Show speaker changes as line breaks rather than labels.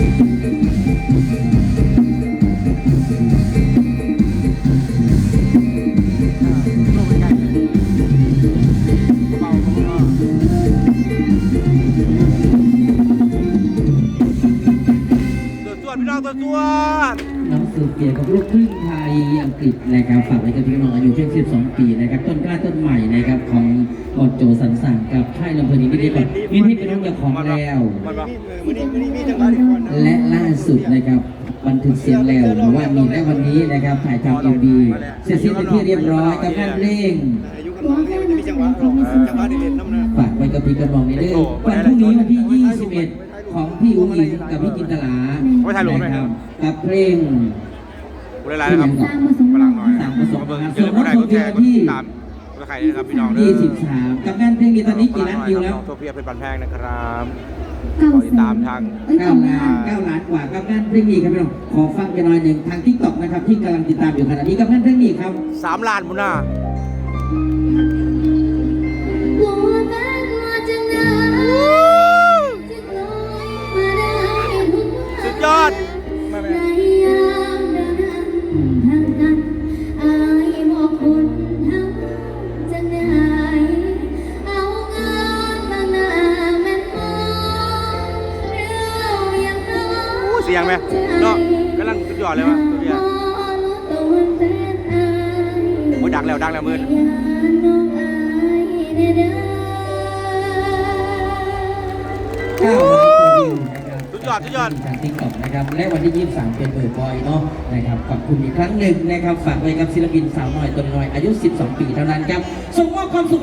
Thank you. น้องตัวจวด
น้องสืบเกี่ยวกับลูกครึ่งไทยอังกฤษนะครับฝากไว้กับพี่น้องอายุเพียง12 ปีนะครับต้นกล้าต้นใหม่นะครับของบอลโจสันสังกับค่ายลำเพลินนิติก่อนมีที่เป็นน้องเจ้าของแล้ว
มันปะ
และล่าสุดนะครับบันทึกเสียงแล้วหรือว่ามีและวันนี้นะครับถ่ายทำเอ็มบีเสร็จสิ้นเป็นที่เรียบร้อยกับงานเพลง
อายุกันน้อยเนี่ยมันจะมีจังหวะหรอกจังหวะเด่นๆน้ำหนัก
ฝากไว้กับพี่กระบอกในเรื่องวันพรุ่งนี้วันที่ 21 ของพี่อุ้งอิงกับพี่จินตลา
ไว้ถ่ายรูปไหม
นะ
ค
ค
รั
รั
บบ
กับเพลง
กูได้ไลน์นะครับพลังหน่อย
สามประสบ
มาเบิ่ง
การณ์
เจอผู้ใดก็แชร์ก็ติดตามก็ใครนะครับพี่น้องเด้อ
23กับงานเพลงนี้ตอนนี้กี่ล้านวิวแล้ว
น้องโซเฟียเป็นปันแพงนะครับ
เก้า
ขอติดตามทาง
9ล้าน9ล้านกว่ากับงานเพลงนี้ครับพี่น้องขอฟังกันหน่อยหนึ่งทางทิกตอกนะครับที่กำลังติดตามอยู่ขณะนี้กับงานเพลงนี้ครับ
สามล้านมุน่า สียงไหมเนาะกำลังสุดยอดเลยวะตัวเนี้ยโอ้ยดังแล้วดังแล้วมือ
ว้านกว่าวิวนะครับ
สุดยอดสุดยอด
ทางทิกตอกนะครับและวันที่ 23 เป็นเบอร์บอยเนาะนะครับขอบคุณอีกครั้งหนึ่งนะครับ ฝากไว้กับศิลปินสาวน้อยตัวน้อยอายุ 12 ปีเท่านั้นครับส่งมอบความสุข